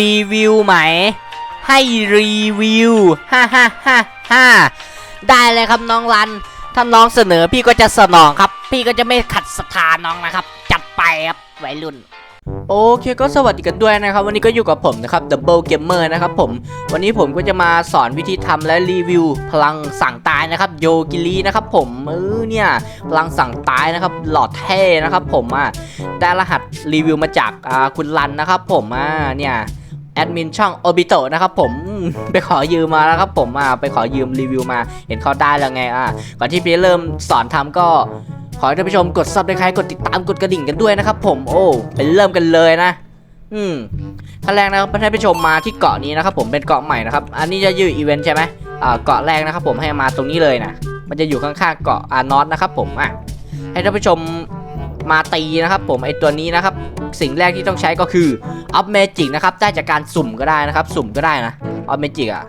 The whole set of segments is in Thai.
รีวิวไหม ให้รีวิวฮ่าฮ่าฮ่าฮ่าได้เลยครับน้องรัน ถ้าน้องเสนอพี่ก็จะสนองครับ พี่ก็จะไม่ขัดศรัทธาน้องนะครับ จัดไปครับวัยรุ่น โอเคก็สวัสดีกันด้วยนะครับ วันนี้ก็อยู่กับผมนะครับ Double Gamer นะครับผมวันนี้ผมก็จะมาสอนวิธีทำและรีวิว พลังสั่งตายนะครับ โยกิลีนะครับ ผมเออเนี่ยพลังสั่งตายนะครับ หลอดเท่นะครับ ผมอะได้รหัสรีวิวมาจากอ่าคุณรันนะครับ ผมอะเนี่ยแอดมินช่อง Obito นะครับผมไปขอยืมมาแล้วครับผมอะไปขอยืมรีวิวมา เห็นเขาได้แล้วไงอะก่อนที่พี่เริ่มสอนทำก็ ขอให้ท่านผู้ชมกดซับสไครต์กดติดตามกดกระดิ่งกันด้วยนะครับผมโอ้ไปเริ่มกันเลยนะ อืมขั้นแรกนะครับท่านผู้ชมมาที่เกาะนี้นะครับผมเป็นเกาะใหม่นะครับ อันนี้จะยืดอีเวนต์ใช่ไหมอ่าเกาะแรกนะครับผมให้มาตรงนี้เลยนะมันจะอยู่ข้างๆเกาะอานอสนะครับผมอะให้ท่านผู้ชมมาตีนะครับผมไอตัวนี้นะครับ สิ่งแรกที่ต้องใช้ก็คืออัพเมจิกนะครับได้จากการสุ่มก็ได้นะครับ สุ่มก็ได้นะอัพเมจิกอะ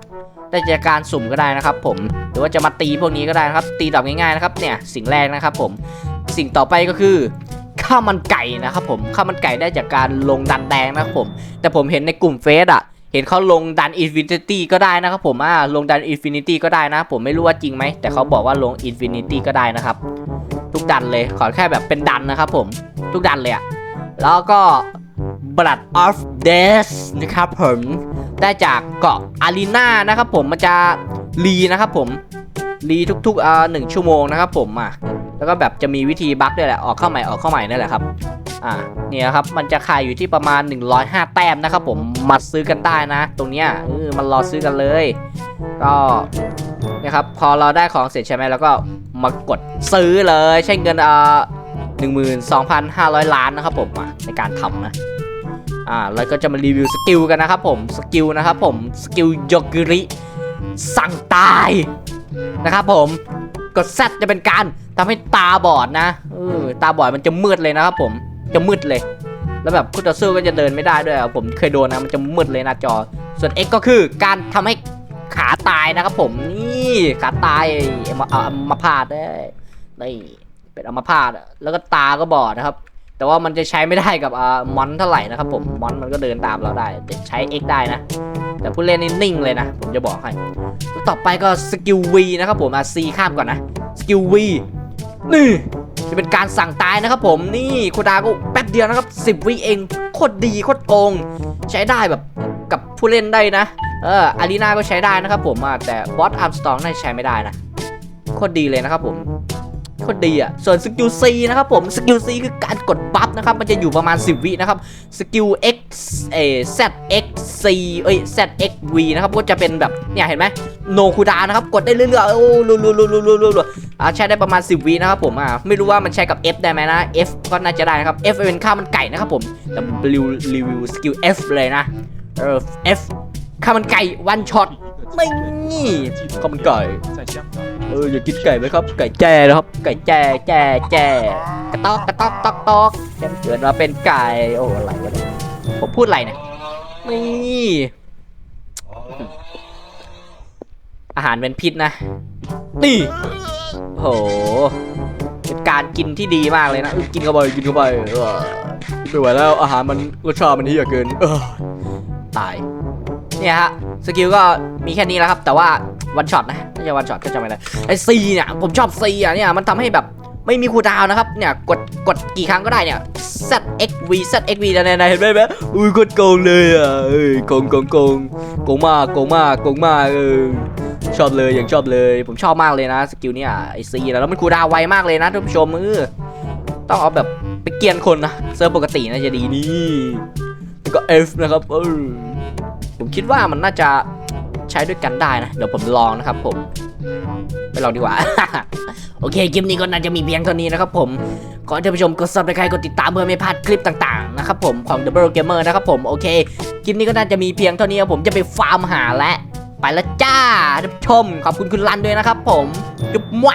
ได้จากการสุ่มก็ได้นะครับ ผมหรือว่าจะมาตีพวกนี้ก็ได้นะครับ ตีดอกง่ายๆนะครับเนี่ยสิ่งแรกนะครับ ผมสิ่งต่อไปก็คือข้าวมันไก่นะครับ ผมข้าวมันไก่ได้จากการลงดันแดงนะครับผม แต่ผมเห็นในกลุ่มเฟซอะเห็นเขาลงดันอินฟินิตี้ก็ได้นะครับผมอ่าลงดันอินฟินิตี้ก็ได้นะ ผมไม่รู้ว่าจริงไหม แต่เขาบอกว่าลงอินฟินิตี้ก็ได้นะครับ ทุกดันเลยขอแค่แบบเป็นดันนะครับผม ทุกดันเลยอะแล้วก็ Blood of Death นะครับผม ได้จากเกาะอารีนานะครับผมมันจะรีนะครับผมรีทุกๆอ่าหนึ่งชั่วโมงนะครับผมอะแล้วก็แบบจะมีวิธีบั๊กด้วยแหละออกเข้าใหม่ออกเข้าใหม่นั่นแหละครับอ่าเนี่ยครับมันจะขายอยู่ที่ประมาณ 105 แต้มนะครับผมมาซื้อกันได้นะ ตรงเนี้ยเออมันรอซื้อกันเลย ก็เนี่ยครับพอเราได้ของเสร็จใช่ไหมแล้วก็มากดซื้อเลยใช้เงินอ่า12,500 ล้านนะครับผมอะในการทำนะ อ่าแล้วก็จะมารีวิวสกิลกันนะครับผมสกิลนะครับผมสกิลโยกิริสั่งตายนะครับผมกด Z จะเป็นการทำให้ตาบอดนะเออตาบอดมันจะมืดเลยนะครับผมจะมืดเลย แล้วแบบคู่ต่อสู้ก็จะเดินไม่ได้ด้วยผมเคยโดนนะมันจะมืดเลยหน้าจอ ส่วน X ก็คือการทำให้ขาตายนะครับผมนี่ขาตายเอามาเอามาพาดได้นี่เป็นอัมาพาตอะแล้วก็ตาก็บอดนะครับ แต่ว่ามันจะใช้ไม่ได้กับอ่ามอนเท่าไหร่นะครับผมมอนมันก็เดินตามเราได้แต่ใช้ X ได้นะ แต่ผู้เล่นนี่นิ่งเลยนะ ผมจะบอกให้ต่อไปก็สกิล V นะครับผมอะ C ข้ามก่อนนะสกิล V นี่จะเป็นการสั่งตายนะครับผมนี่โคดาก็แป๊บเดียวนะครับ 10วิเองโคตรดีโคตรโกง ใช้ได้แบบกับผู้เล่นได้นะ เอออารีนาก็ใช้ได้นะครับผมอะแต่บอสอาร์มสตองน่าใช้ไม่ได้นะโคตรดีเลยนะครับผม คนดีอะส่วนสกิลซีนะครับผมสกิลซีคือการกดบัฟนะครับมันจะอยู่ประมาณ 10 วินะครับสกิลเอ X เอซ ZXC เอ้ย ZXV นะครับก็จะเป็นแบบเนี่ยเห็นไหมโนคูดานะครับกดได้เรื่อยๆโอ้ลุลุลุลุลุลุอ่าใช้ได้ประมาณ 10วินะครับผมอ่าไม่รู้ว่ามันใช้กับ F ได้ไหมนะ F ก็น่าจะได้นะครับ F เป็นข้าวมันไก่นะครับผมแต่รีวิวสกิล F เลยนะเออ F ข้าวมันไก่วันช็อตไม่นี่ข้าวมันไก่ เอออย่ากินไก่ไหมครับ ไก่แจ้นะครับ ไก่แจ้แจ้แจ้กระตอกกระตอกตอกตอกเกิดมาเป็นไก่โอ้อะไรวะเนี่ยผมพูดอะไรเนี่ยนี่อาหารเป็นพิษนะนี่โหเป็นการกินที่ดีมากเลยนะกินเข้าไปกินเข้าไปไม่ไหวแล้วอาหารมันรสชาติมันเฮียเกินตายเนี่ยฮะสกิลก็มีแค่นี้แล้วครับ แต่ว่า วันช็อตนะไม่ใช่วันช็อตก็จำไม่ได้ไอซีเนี่ยผมชอบซีอะเนี่ยมันทำให้แบบไม่มีคูดาวนะครับเนี่ยกดกดกี่ครั้งก็ได้เนี่ย ZXV ZXV นะเนี่ยเห็นไหมไหมอุ้ยกดโกงเลยอะเอ้ยโกงโกงโกงโกงมากโกงมากโกงมากเออชอบเลยอย่างชอบเลย ผมชอบมากเลยนะสกิลเนี่ยไอซีแล้วมันคูดาวไวมากเลยนะท่านผู้ชมเออต้องเอาแบบไปเกียนคนนะเซิร์ฟปกติน่าจะดีนี่แล้วก็ F นะครับเออผมคิดว่ามันน่าจะ ช้ด้วยกันได้นะ เดี๋ยวผมลองนะครับผม ไปลองดีกว่า โอเค คลิปนี้ก็น่าจะมีเพียงเท่านี้นะครับผม ขอให้ท่านผู้ชมกด subscribe กดติดตามเพื่อไม่พลาดคลิปต่างๆนะครับผมของ Double Gamer นะครับผม โอเค คลิปนี้ก็น่าจะมีเพียงเท่านี้ผมจะไปฟาร์มหาและ ไปละจ้าท่านผู้ชม ขอบคุณคุณรันด้วยนะครับผมจุ๊บมั่ว